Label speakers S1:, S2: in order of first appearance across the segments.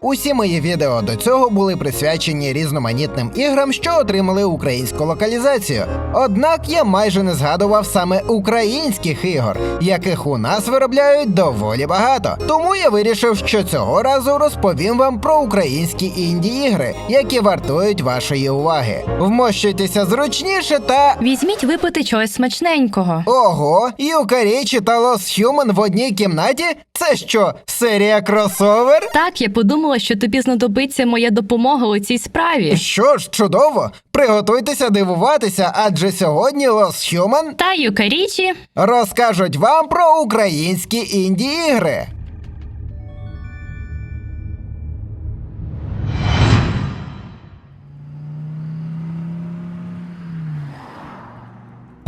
S1: Усі мої відео до цього були присвячені різноманітним іграм, що отримали українську локалізацію. Однак я майже не згадував саме українських ігор, яких у нас виробляють доволі багато. Тому я вирішив, що цього разу розповім вам про українські інді-ігри, які вартують вашої уваги. Вмощуйтеся зручніше та.
S2: Візьміть випити чогось смачненького.
S1: Ого, Юка Річі та Лос Хюман в одній кімнаті? Це що, серія кросовер?
S2: Так, я подумала, що тобі знадобиться моя допомога у цій справі.
S1: Що ж, чудово! Приготуйтеся дивуватися, адже сьогодні Лос Хюман
S2: Та Юкарічі
S1: розкажуть вам про українські інді-ігри.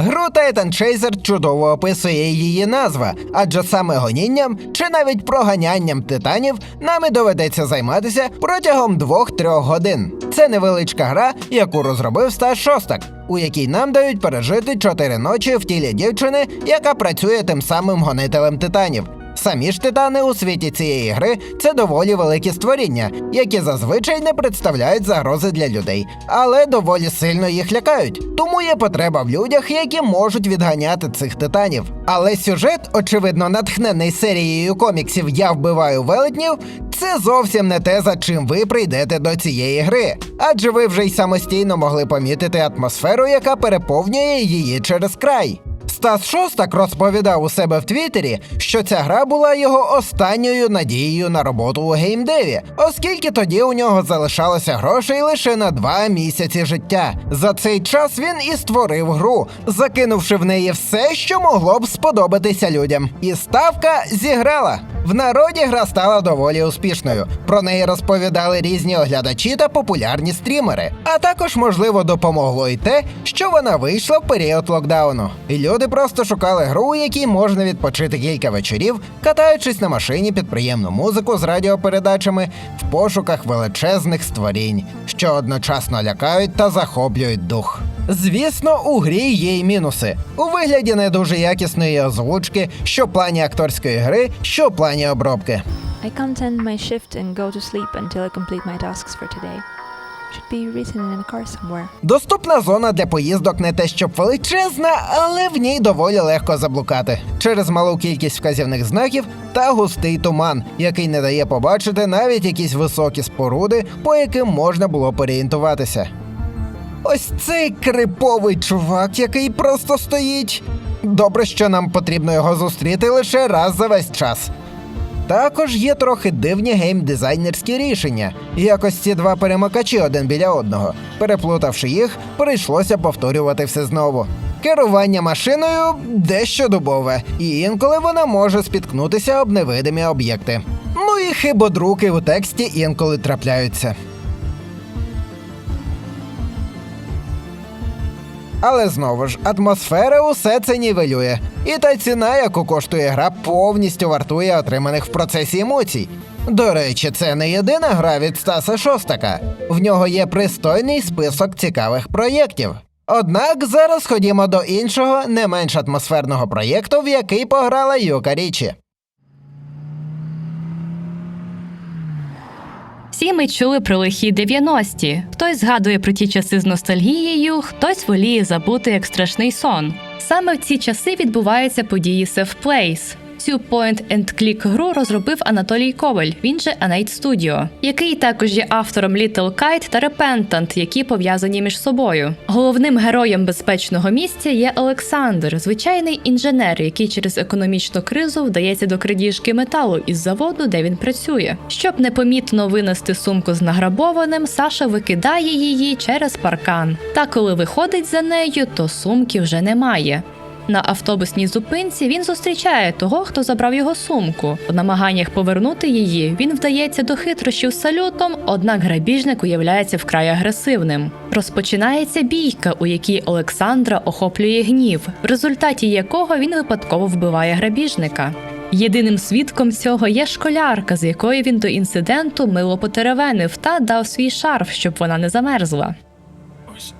S1: Гру Titan Chaser чудово описує її назва, адже саме гонінням чи навіть проганянням титанів нами доведеться займатися протягом 2-3 годин. Це невеличка гра, яку розробив Стас Шостак, у якій нам дають пережити 4 ночі в тілі дівчини, яка працює тим самим гонителем титанів. Самі ж титани у світі цієї гри це доволі великі створіння, які зазвичай не представляють загрози для людей, але доволі сильно їх лякають. Тому є потреба в людях, які можуть відганяти цих титанів. Але сюжет, очевидно, натхнений серією коміксів Я вбиваю велетнів. Це зовсім не те, за чим ви прийдете до цієї гри. Адже ви вже й самостійно могли помітити атмосферу, яка переповнює її через край. Стас Шостак розповідав у себе в Твіттері, що ця гра була його останньою надією на роботу у геймдеві, оскільки тоді у нього залишалося грошей лише на два місяці життя. За цей час він і створив гру, закинувши в неї все, що могло б сподобатися людям. І ставка зіграла. В народі гра стала доволі успішною. Про неї розповідали різні оглядачі та популярні стрімери. А також, можливо, допомогло й те, що вона вийшла в період локдауну. І люди просто шукали гру, якій можна відпочити кілька вечорів, катаючись на машині під приємну музику з радіопередачами в пошуках величезних створінь, що одночасно лякають та захоплюють дух. Звісно, у грі є й мінуси у вигляді не дуже якісної озвучки, що в плані акторської гри, що в плані обробки.
S3: I can't end my shift and go to sleep until I complete my tasks for today.
S1: Доступна зона для поїздок не те, щоб величезна, але в ній доволі легко заблукати через малу кількість вказівних знаків та густий туман, який не дає побачити навіть якісь високі споруди, по яким можна було орієнтуватися. Ось цей криповий чувак, який просто стоїть. Добре, що нам потрібно його зустріти лише раз за весь час. Також є трохи дивні геймдизайнерські рішення. Якось ці два перемикачі один біля одного. Переплутавши їх, прийшлося повторювати все знову. Керування машиною дещо дубове, і інколи вона може спіткнутися об невидимі об'єкти. Ну і хибодруки у тексті інколи трапляються. Але знову ж, атмосфера усе це нівелює. І та ціна, яку коштує гра, повністю вартує отриманих в процесі емоцій. До речі, це не єдина гра від Стаса Шостака. В нього є пристойний список цікавих проєктів. Однак зараз ходімо до іншого, не менш атмосферного проєкту, в який пограла Юка Річі.
S2: Всі ми чули про лихі 90-ті. Хтось згадує про ті часи з ностальгією, хтось воліє забути як страшний сон. Саме в ці часи відбуваються події Safe Place. Цю point-and-click гру розробив Анатолій Коваль, він же Anate Studio, який також є автором Little Kite та Repentant, які пов'язані між собою. Головним героєм безпечного місця є Олександр, звичайний інженер, який через економічну кризу вдається до крадіжки металу із заводу, де він працює. Щоб непомітно винести сумку з награбованим, Саша викидає її через паркан. Та коли виходить за нею, то сумки вже немає. На автобусній зупинці він зустрічає того, хто забрав його сумку. В намаганнях повернути її він вдається до хитрощів салютом, однак грабіжник уявляється вкрай агресивним. Розпочинається бійка, у якій Олександра охоплює гнів, в результаті якого він випадково вбиває грабіжника. Єдиним свідком цього є школярка, з якою він до інциденту мило потеревенив та дав свій шарф, щоб вона не замерзла.
S4: Ось.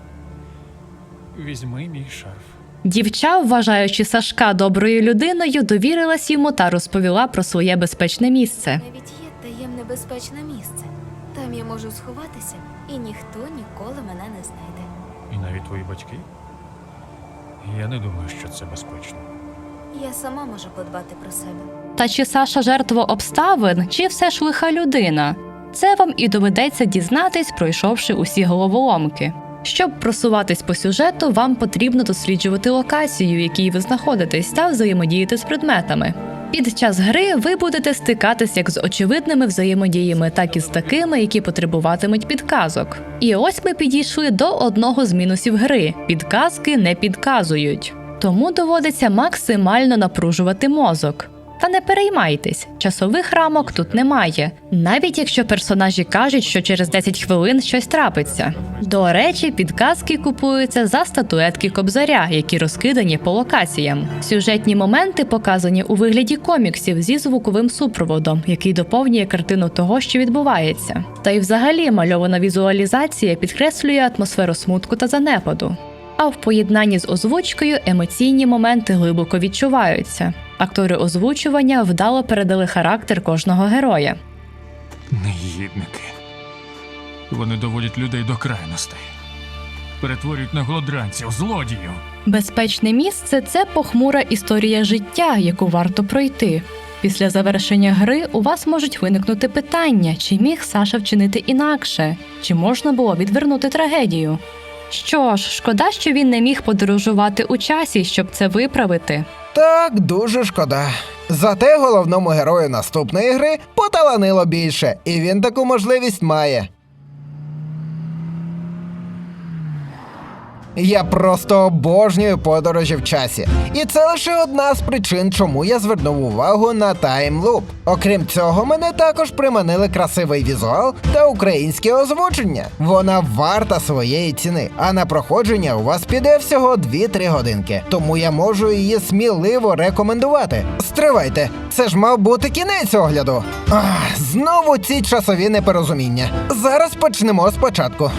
S4: Візьми мій шарф.
S2: Дівча, вважаючи Сашка доброю людиною, довірилась йому та розповіла про своє безпечне місце.
S5: Навіть є таємне небезпечне місце. Там я можу сховатися, і ніхто ніколи мене не знайде.
S4: І навіть твої батьки? Я не думаю, що це безпечно.
S5: Я сама можу подбати про себе.
S2: Та чи Саша жертва обставин, чи все ж лиха людина? Це вам і доведеться дізнатись, пройшовши усі головоломки. Щоб просуватись по сюжету, вам потрібно досліджувати локацію, в якій ви знаходитесь, та взаємодіяти з предметами. Під час гри ви будете стикатись як з очевидними взаємодіями, так і з такими, які потребуватимуть підказок. І ось ми підійшли до одного з мінусів гри: підказки не підказують. Тому доводиться максимально напружувати мозок. Та не переймайтесь, часових рамок тут немає, навіть якщо персонажі кажуть, що через 10 хвилин щось трапиться. До речі, підказки купуються за статуетки кобзаря, які розкидані по локаціям. Сюжетні моменти показані у вигляді коміксів зі звуковим супроводом, який доповнює картину того, що відбувається. Та й взагалі мальована візуалізація підкреслює атмосферу смутку та занепаду. А в поєднанні з озвучкою емоційні моменти глибоко відчуваються. Актори озвучування вдало передали характер кожного героя.
S4: Негідники. Вони доводять людей до крайностей. Перетворюють на голодранців, злодіїв.
S2: Безпечне місце це похмура історія життя, яку варто пройти. Після завершення гри у вас можуть виникнути питання, чи міг Саша вчинити інакше, чи можна було відвернути трагедію. Що ж, шкода, що він не міг подорожувати у часі, щоб це виправити.
S1: Так, дуже шкода. Зате головному герою наступної гри поталанило більше, і він таку можливість має. Я просто обожнюю подорожі в часі. І це лише одна з причин, чому я звернув увагу на таймлуп. Окрім цього, мене також приманили красивий візуал та українське озвучення. Вона варта своєї ціни, а на проходження у вас піде всього 2-3 годинки. Тому я можу її сміливо рекомендувати. Стривайте, це ж мав бути кінець огляду. Ах, знову ці часові непорозуміння. Зараз почнемо спочатку.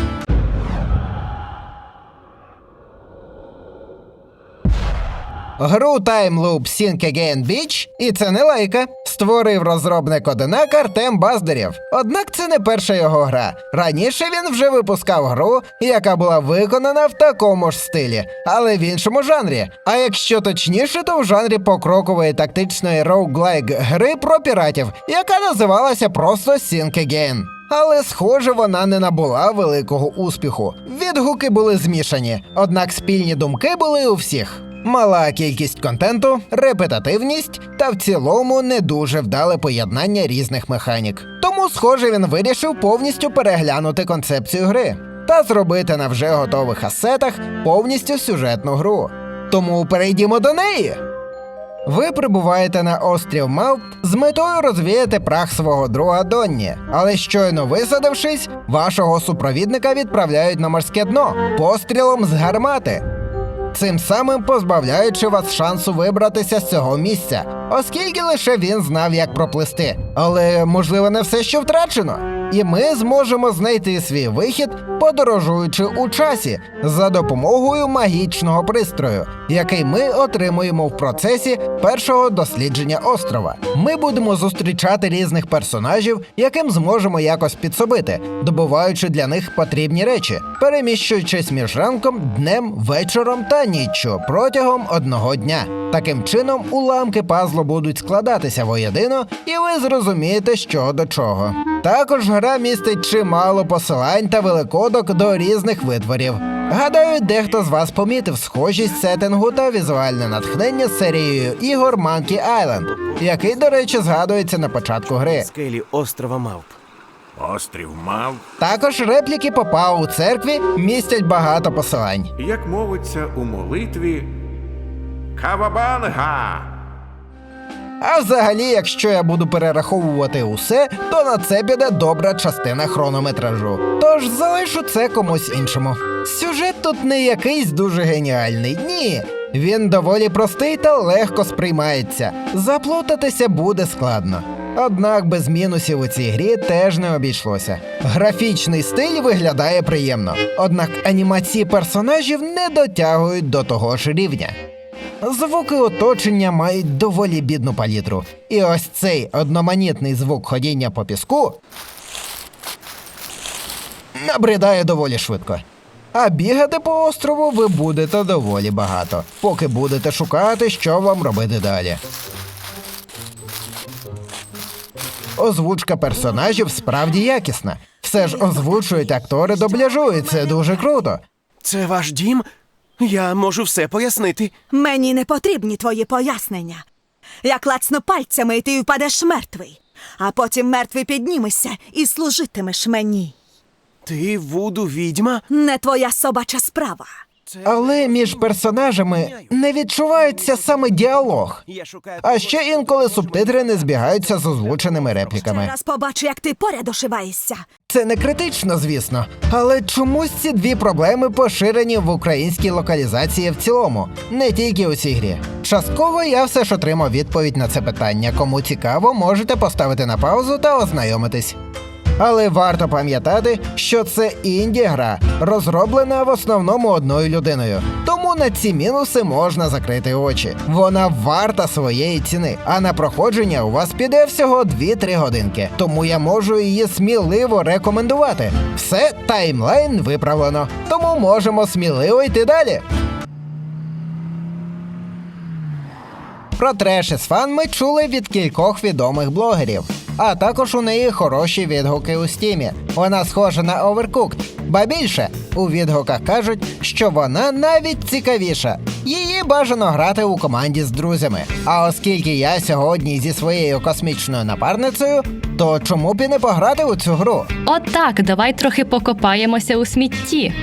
S1: Гру Time Loop Sync Again Beach, і це не лайка, створив розробник одинак Артем Баздарєв. Однак це не перша його гра. Раніше він вже випускав гру, яка була виконана в такому ж стилі, але в іншому жанрі. А якщо точніше, то в жанрі покрокової тактичної роуглайк гри про піратів, яка називалася просто Sync Again. Але, схоже, вона не набула великого успіху. Відгуки були змішані, однак спільні думки були у всіх. Мала кількість контенту, репетативність та в цілому не дуже вдале поєднання різних механік. Тому, схоже, він вирішив повністю переглянути концепцію гри та зробити на вже готових асетах повністю сюжетну гру. Тому перейдімо до неї. Ви прибуваєте на острів Мавп з метою розвіяти прах свого друга Донні, але щойно висадившись, вашого супровідника відправляють на морське дно пострілом з гармати. Цим самим позбавляючи вас шансу вибратися з цього місця, оскільки лише він знав, як проплисти. Але можливо не все, що втрачено. І ми зможемо знайти свій вихід, подорожуючи у часі за допомогою магічного пристрою, який ми отримуємо в процесі першого дослідження острова. Ми будемо зустрічати різних персонажів, яким зможемо якось підсобити, добуваючи для них потрібні речі, переміщуючись між ранком, днем, вечором та ніччю протягом одного дня. Таким чином, уламки пазлу будуть складатися воєдино, і ви зрозумієте, що до чого. Також гра містить чимало посилань та великодок до різних витворів. Гадаю, дехто з вас помітив схожість сеттингу та візуальне натхнення з серією ігор Monkey Island, який, до речі, згадується на початку гри.
S6: скелі острова Мавп.
S7: Острів мав,
S1: Також репліки попа у церкві містять багато посилань.
S7: як мовиться у молитві Кавабанга.
S1: А взагалі, якщо я буду перераховувати усе, то на це піде добра частина хронометражу. Тож залишу це комусь іншому. Сюжет тут не якийсь дуже геніальний, ні. Він доволі простий та легко сприймається. Заплутатися буде складно. Однак без мінусів у цій грі теж не обійшлося. Графічний стиль виглядає приємно, однак анімації персонажів не дотягують до того ж рівня. Звуки оточення мають доволі бідну палітру. І ось цей одноманітний звук ходіння по піску набридає доволі швидко. А бігати по острову ви будете доволі багато, поки будете шукати, що вам робити далі. Озвучка персонажів справді якісна. Все ж озвучують актори дубляжу, і це дуже круто.
S6: Це ваш дім? Я можу все пояснити.
S8: Мені не потрібні твої пояснення. Я клацну пальцями, і ти впадеш мертвий, а потім мертвий піднімешся і служитимеш мені.
S6: Ти вуду відьма?
S8: Не твоя собача справа.
S1: Але між персонажами не відчувається саме діалог. А ще інколи субтитри не збігаються з озвученими репліками.
S8: Раз побачу, як ти поряд ошиваєшся.
S1: Це не критично, звісно, але чомусь ці дві проблеми поширені в українській локалізації в цілому, не тільки у цій грі. Частково я все ж отримав відповідь на це питання. Кому цікаво, можете поставити на паузу та ознайомитись. Але варто пам'ятати, що це інді-гра, розроблена в основному одною людиною. Тому на ці мінуси можна закрити очі. Вона варта своєї ціни, а на проходження у вас піде всього 2-3 годинки. Тому я можу її сміливо рекомендувати. Все, таймлайн виправлено. Тому можемо сміливо йти далі. Про треш із фан ми чули від кількох відомих блогерів. А також у неї хороші відгуки у стімі. Вона схожа на Overcooked. Ба більше у відгуках кажуть, що вона навіть цікавіша. Її бажано грати у команді з друзями. А оскільки я сьогодні зі своєю космічною напарницею, то чому б і не пограти у цю гру?
S2: Отак, давай трохи покопаємося у смітті.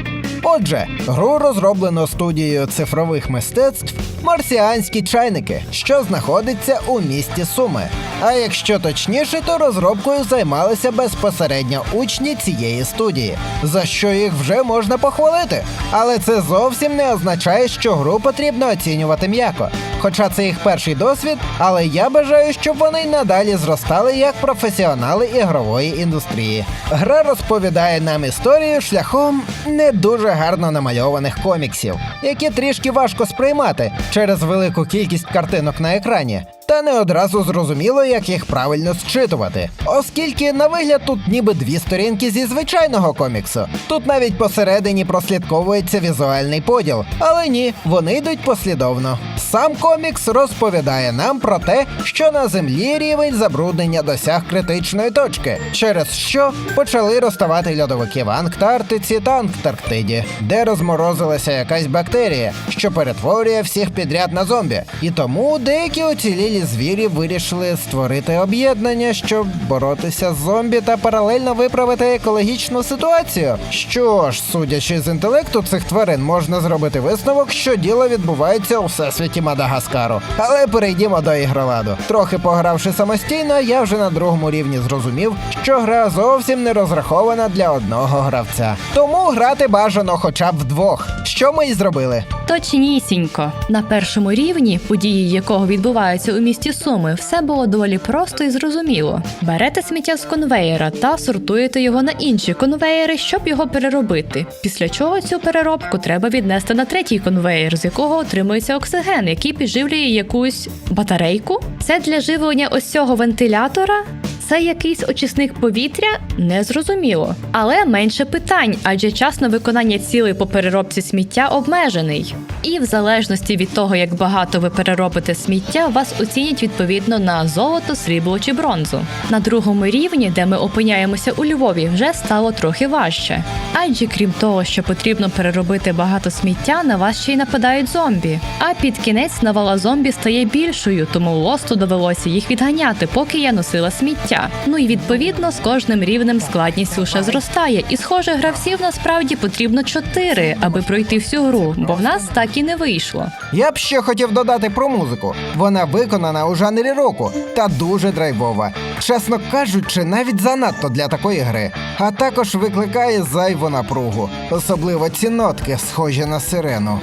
S1: Отже, гру розроблено студією цифрових мистецтв Марсіанські чайники, що знаходиться у місті Суми. А якщо точніше, то розробкою займалися безпосередньо учні цієї студії, за що їх вже можна похвалити. Але це зовсім не означає, що гру потрібно оцінювати м'яко. Хоча це їх перший досвід, але я бажаю, щоб вони й надалі зростали як професіонали ігрової індустрії. Гра розповідає нам історію шляхом не дуже гарно намальованих коміксів, які трішки важко сприймати через велику кількість картинок на екрані. Та не одразу зрозуміло, як їх правильно зчитувати, оскільки на вигляд тут ніби дві сторінки зі звичайного коміксу. Тут навіть посередині прослідковується візуальний поділ, але ні, вони йдуть послідовно. Сам комікс розповідає нам про те, що на землі рівень забруднення досяг критичної точки, через що почали розставати льодовики в Анктартиці та Анктарктиді, де розморозилася якась бактерія, що перетворює всіх підряд на зомбі. І тому деякі оцілілі звірі вирішили створити об'єднання, щоб боротися з зомбі та паралельно виправити екологічну ситуацію. Що ж, судячи з інтелекту цих тварин, можна зробити висновок, що діло відбувається у всесвіті Мадагаскару. Але перейдімо до ігроладу. Трохи погравши самостійно, я вже на другому рівні зрозумів, що гра зовсім не розрахована для одного гравця. Тому грати бажано хоча б вдвох. Що ми і зробили.
S2: Точнісінько. На першому рівні, події якого відбуваються у місті Суми, все було доволі просто і зрозуміло. Берете сміття з конвеєра та сортуєте його на інші конвеєри, щоб його переробити. Після чого цю переробку треба віднести на третій конвеєр, з якого отримується оксиген, який підживлює якусь батарейку. Це для живлення ось цього вентилятора. Це якийсь очисник повітря? Незрозуміло. Але менше питань, адже час на виконання цілей по переробці сміття обмежений. І в залежності від того, як багато ви переробите сміття, вас оцінять відповідно на золото, срібло чи бронзу. На другому рівні, де ми опиняємося у Львові, вже стало трохи важче. Адже крім того, що потрібно переробити багато сміття, на вас ще й нападають зомбі. А під кінець навала зомбі стає більшою, тому лосту довелося їх відганяти, поки я носила сміття. Ну і відповідно з кожним рівнем складність лише зростає. І схоже, гравців насправді потрібно чотири, аби пройти всю гру, бо в нас так і не вийшло.
S1: Я б ще хотів додати про музику. Вона виконана у жанрі року та дуже драйвова. Чесно кажучи, навіть занадто для такої гри. А також викликає зайву напругу, особливо ці нотки, схожі на сирену.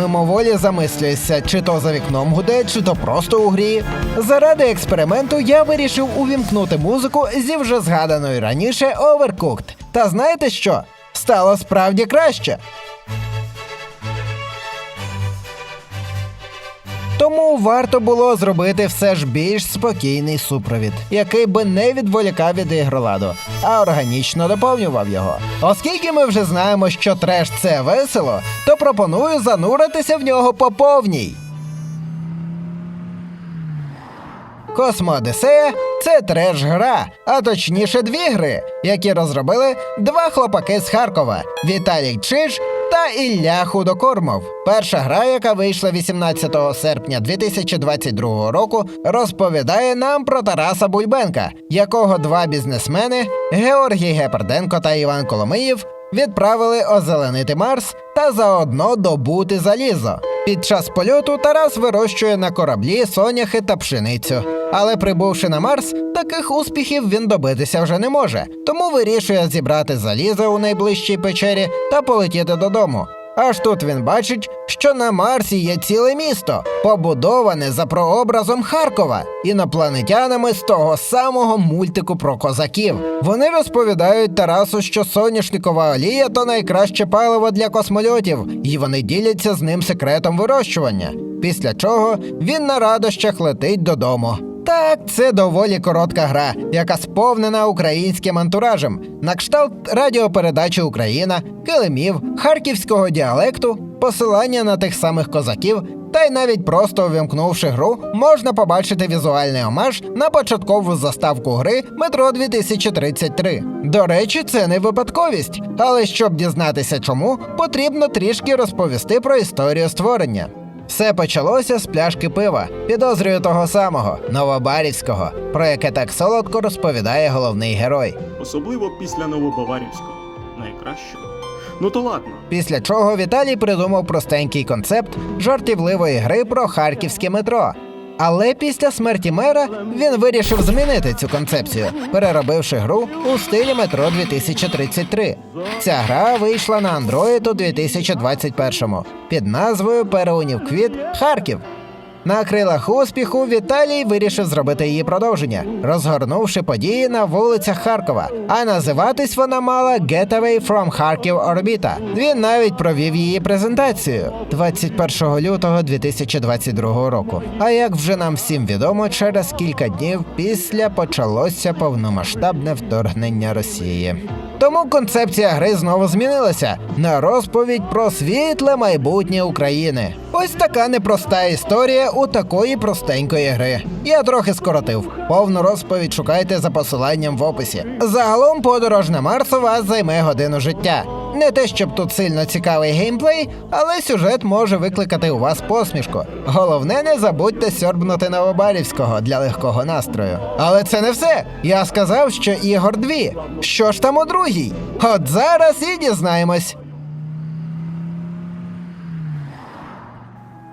S1: Мимоволі замислююся, чи то за вікном гуде, чи то просто у грі. Заради експерименту я вирішив увімкнути музику зі вже згаданої раніше Overcooked. Та знаєте що? стало справді краще. Тому варто було зробити все ж більш спокійний супровід, який би не відволікав від ігроладу, а органічно доповнював його. Оскільки ми вже знаємо, що треш це весело, то пропоную зануритися в нього по повній. Космоодисея це треш-гра, а точніше дві гри, які розробили два хлопаки з Харкова Віталій Чиж та Ілля Худокормов. Перша гра, яка вийшла 18 серпня 2022 року, розповідає нам про Тараса Бульбенка, якого два бізнесмени Георгій Гепарденко та Іван Коломиєв відправили озеленити Марс та заодно добути залізо. Під час польоту Тарас вирощує на кораблі соняхи та пшеницю. Але прибувши на Марс, таких успіхів він добитися вже не може, тому вирішує зібрати залізо у найближчій печері та полетіти додому. Аж тут він бачить, що на Марсі є ціле місто, побудоване за прообразом Харкова, інопланетянами з того самого мультику про козаків. Вони розповідають Тарасу, що соняшникова олія то найкраще паливо для космольотів, і вони діляться з ним секретом вирощування. Після чого він на радощах летить додому. Так, це доволі коротка гра, яка сповнена українським антуражем, на кшталт радіопередачі Україна, килимів, харківського діалекту, посилання на тих самих козаків. Та й навіть просто увімкнувши гру, можна побачити візуальний омаж на початкову заставку гри Метро 2033. До речі, це не випадковість, але щоб дізнатися чому, потрібно трішки розповісти про історію створення. Все почалося з пляшки пива, підозрюю того самого Новобарівського, про яке так солодко розповідає головний герой.
S9: особливо після Новобаварівського. Найкращого. Ну то ладно.
S1: Після чого Віталій придумав простенький концепт жартівливої гри про харківське метро. Але після смерті мера він вирішив змінити цю концепцію, переробивши гру у стилі метро 2033. Ця гра вийшла на Android у 2021 під назвою Переунів Квіт Харків. На крилах успіху Віталій вирішив зробити її продовження, розгорнувши події на вулицях Харкова. А називатись вона мала Getaway from Kharkiv Orbita. Він навіть провів її презентацію 21 лютого 2022 року. А як вже нам всім відомо, через кілька днів після почалося повномасштабне вторгнення Росії. Тому концепція гри знову змінилася на розповідь про світле майбутнє України. Ось така непроста історія у такої простенької гри. Я трохи скоротив. Повну розповідь шукайте за посиланням в описі. Загалом подорож на Марс у вас займе годину життя. Не те, щоб тут сильно цікавий геймплей, але сюжет може викликати у вас посмішку. Головне, не забудьте сьорбнути Новобарівського для легкого настрою. Але це не все. Я сказав, що ігор дві. Що ж там у другій? От зараз і дізнаємось.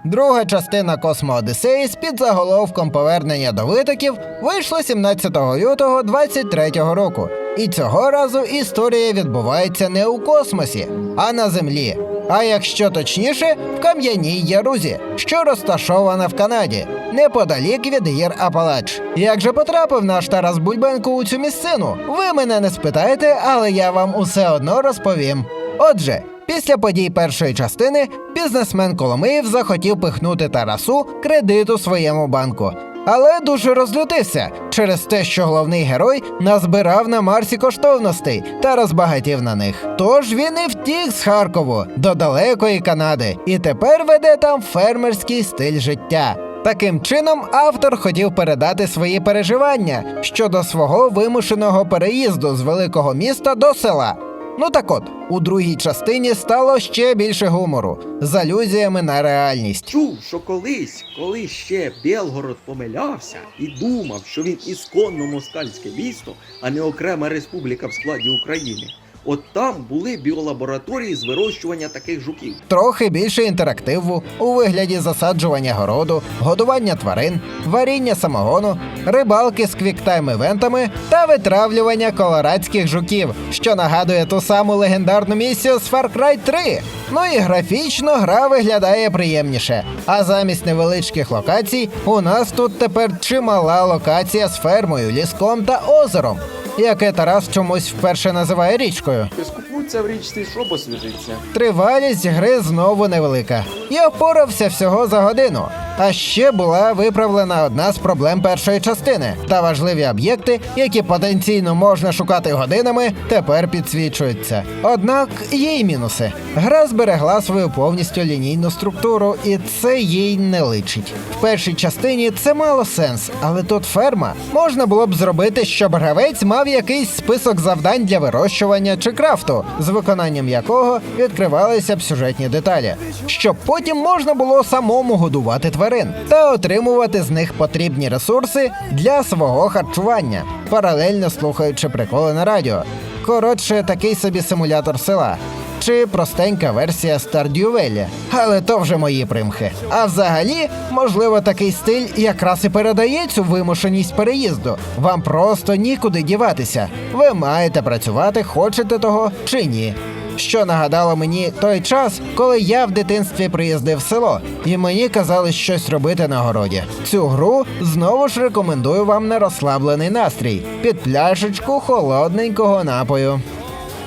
S1: Друга частина Космоодисеї з під заголовком Повернення до витоків вийшла 17 лютого 23-го року. І цього разу історія відбувається не у космосі, а на землі. А якщо точніше, в Кам'яній Ярузі, що розташована в Канаді, неподалік від гір Апалач. Як же потрапив наш Тарас Бульбенко у цю місцину? Ви мене не спитаєте, але я вам усе одно розповім. Отже, Після подій першої частини бізнесмен Коломиєв захотів пихнути Тарасу кредит у своєму банку. Але дуже розлютився через те, що головний герой назбирав на Марсі коштовностей та розбагатів на них. Тож він і втік з Харкову до далекої Канади і тепер веде там фермерський стиль життя. Таким чином, автор хотів передати свої переживання щодо свого вимушеного переїзду з великого міста до села. Ну так от, у другій частині стало ще більше гумору з алюзіями на реальність.
S10: Чув, що колись, коли ще Белгород помилявся і думав, що він ісконно москальське місто, а не окрема республіка в складі України. От там були біолабораторії з вирощування таких жуків.
S1: Трохи більше інтерактиву у вигляді засаджування городу, годування тварин, варіння самогону, рибалки з квіктайм-івентами та витравлювання колорадських жуків, що нагадує ту саму легендарну місію з Far Cry 3. Ну і графічно гра виглядає приємніше. А замість невеличких локацій у нас тут тепер чимала локація з фермою, ліском та озером. Яке Тарас чомусь вперше називає річкою.
S10: Скупуться в річці, щоб освіжиться.
S1: Тривалість гри знову невелика. Я впорався всього за годину. А ще була виправлена одна з проблем першої частини. Та важливі об'єкти, які потенційно можна шукати годинами, тепер підсвічуються. Однак є й мінуси. Гра зберегла свою повністю лінійну структуру, і це їй не личить. В першій частині це мало сенс, але тут ферма можна було б зробити, щоб гравець мав якийсь список завдань для вирощування чи крафту, з виконанням якого відкривалися б сюжетні деталі, щоб потім можна було самому годувати тварин та отримувати з них потрібні ресурси для свого харчування, паралельно слухаючи приколи на радіо. Коротше, такий собі симулятор села. Чи простенька версія Stardew Але то вже мої примхи. А взагалі, можливо, такий стиль якраз і передає цю вимушеність переїзду. Вам просто нікуди діватися. Ви маєте працювати, хочете того чи ні. Що нагадало мені той час, коли я в дитинстві приїздив в село, і мені казали щось робити на городі. Цю гру знову ж рекомендую вам на розслаблений настрій під пляшечку холодненького напою.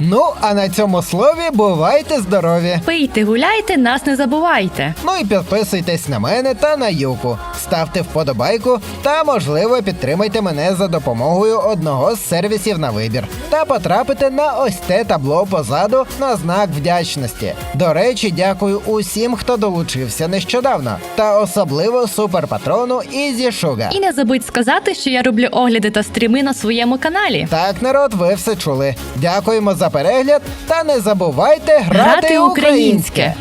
S1: Ну, а на цьому слові бувайте здорові!
S2: Пийте, гуляйте, нас не забувайте.
S1: Ну і підписуйтесь на мене та на Юку, ставте вподобайку та, можливо, підтримайте мене за допомогою одного з сервісів на вибір. Та потрапите на ось те табло позаду на знак вдячності. До речі, дякую усім, хто долучився нещодавно, та особливо суперпатрону Ізі Шуга.
S2: І не забудь сказати, що я роблю огляди та стріми на своєму каналі.
S1: Так, народ, ви все чули. Дякуємо за перегляд та не забувайте грати,
S2: Грати
S1: українське.
S2: українське.